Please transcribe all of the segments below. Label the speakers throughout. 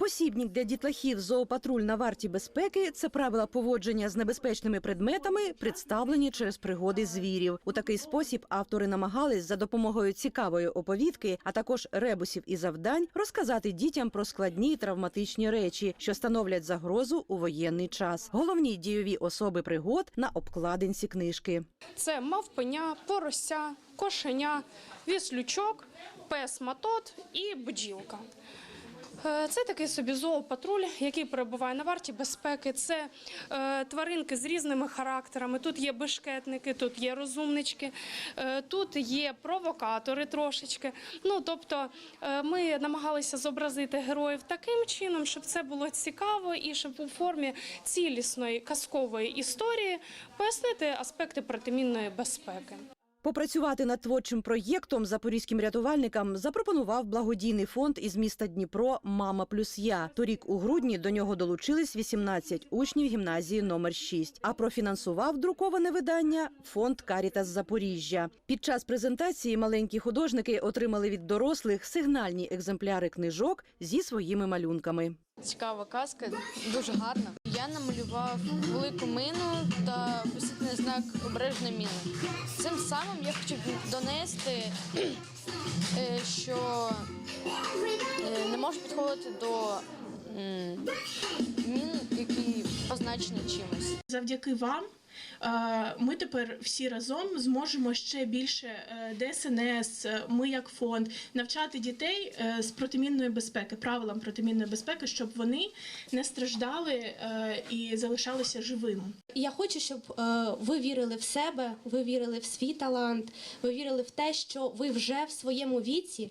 Speaker 1: Посібник для дітлахів зоопатруль на варті безпеки це правила поводження з небезпечними предметами, представлені через пригоди звірів. У такий спосіб автори намагались за допомогою цікавої оповідки, а також ребусів і завдань, розказати дітям про складні травматичні речі, що становлять загрозу у воєнний час. Головні дійові особи пригод на обкладинці книжки.
Speaker 2: Це мавпеня, порося, кошеня, віслючок, пес матот і бджілка. Е, Це такий собі зоопатруль, який перебуває на варті безпеки. Це е, тваринки з різними характерами. Тут є бешкетники, тут є розумнички, е, тут є провокатори трошечки. Ну тобто е, ми намагалися зобразити героїв таким чином, щоб це було цікаво і щоб у формі цілісної казкової історії пояснити аспекти протимінної безпеки.
Speaker 1: Попрацювати над творчим проєктом запорізьким рятувальникам запропонував благодійний фонд із міста Дніпро Мама плюс я. Торік у грудні до нього долучились 18 учнів гімназії номер 6. А профінансував друковане видання фонд Карітас Запоріжжя. Під час презентації маленькі художники отримали від дорослих сигнальні екземпляри книжок зі своїми малюнками.
Speaker 3: Цікава казка, дуже гарна. Я намалював велику мину та висітний знак обережна міна. Цим самим я хочу донести, е, що е, не можна підходити до мін, які позначені чимось.
Speaker 4: Завдяки вам ми тепер всі разом зможемо ще більше е, ДСНС, е, ми як фонд навчати дітей е, з протимінної безпеки, правилам протимінної безпеки, щоб вони не страждали і залишалися живими.
Speaker 5: Я хочу, щоб ви вірили в себе, ви вірили в свій талант, ви вірили в те, що ви вже в своєму віці,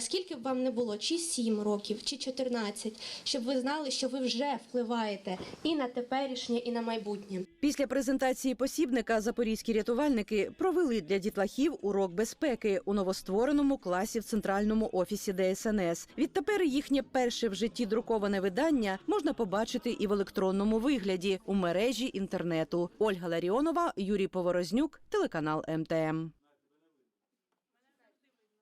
Speaker 5: скільки б вам не було, чи 7 років, чи 14, щоб ви знали, що ви вже впливаєте і на теперішнє, і на майбутнє.
Speaker 1: Після презентації посібника запорізькі рятувальники провели для дітлахів урок безпеки у новоствореному класі в центральному офісі ДСНС. Відтепер їхнє перше в житті друковане видання можна побачити і в електронному вигляді у мережі інтернету. Ольга Ларіонова, Юрій Поворознюк, телеканал МТМ.